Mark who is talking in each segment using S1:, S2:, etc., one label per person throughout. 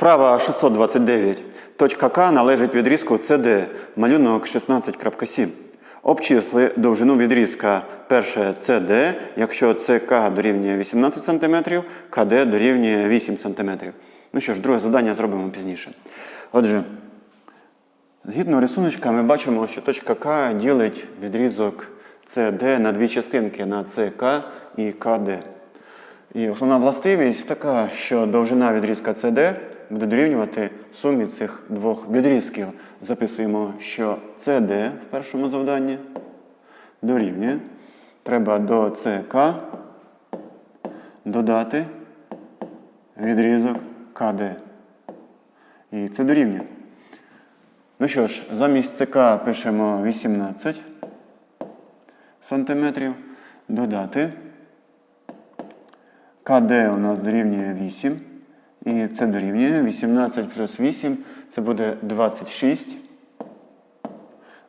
S1: Вправа 629. Точка К належить відрізку CD, малюнок 16.7. Обчисли довжину відрізка перше CD, якщо ЦК дорівнює 18 см, КД дорівнює 8 см. Ну що ж, друге завдання зробимо пізніше. Отже, згідно рисуночка, ми бачимо, що точка К ділить відрізок CD на дві частинки на ЦК і КД. І основна властивість така, що довжина відрізка CD буде дорівнювати сумі цих двох відрізків. Записуємо, що CD в першому завданні дорівнює. Треба до ЦК додати відрізок КД. І це дорівнює. Ну що ж, замість ЦК пишемо 18 сантиметрів. Додати. КД у нас дорівнює 8. І це дорівнює 18 плюс 8. Це буде 26.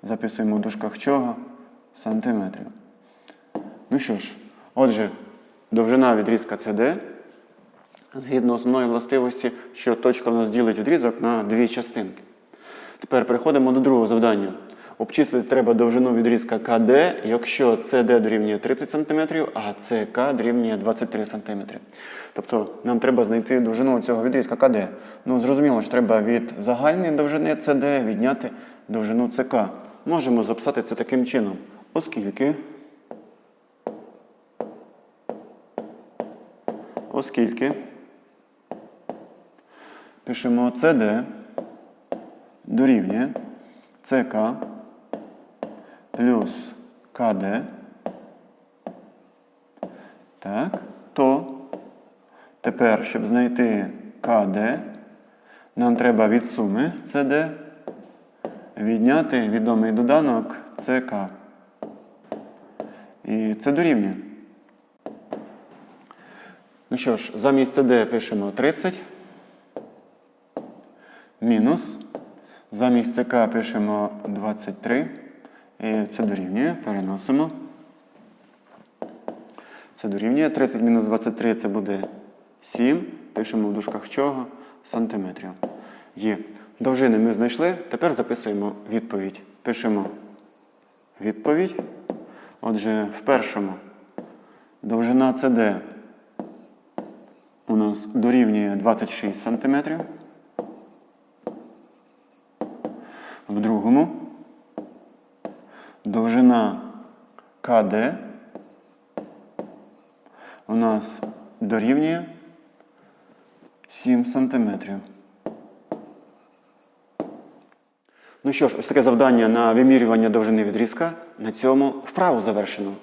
S1: Записуємо в дужках чого? Сантиметрів. Ну що ж, отже, довжина відрізка CD. Згідно основної властивості, що точка у нас ділить відрізок на дві частинки. Тепер переходимо до другого завдання. Обчислити треба довжину відрізка КД, якщо CD дорівнює 30 см, а ЦК дорівнює 23 см. Тобто нам треба знайти довжину цього відрізка КД. Ну, зрозуміло, що треба від загальної довжини CD відняти довжину ЦК. Можемо записати це таким чином, оскільки, оскільки пишемо CD дорівнює ЦК плюс КД. Так, то тепер, щоб знайти КД, нам треба від суми CD відняти відомий доданок ЦК. І це дорівнює. Ну що ж, замість CD пишемо 30 мінус. Замість ЦК пишемо 23. І це дорівнює. Переносимо. Це дорівнює. 30 мінус 23 це буде 7. Пишемо в дужках чого? Сантиметрів. Є. Довжини ми знайшли. Тепер записуємо відповідь. Пишемо відповідь. Отже, в першому довжина CD у нас дорівнює 26 сантиметрів. В другому довжина КД у нас дорівнює 7 см. Ну що ж, ось таке завдання на вимірювання довжини відрізка. На цьому вправу завершено.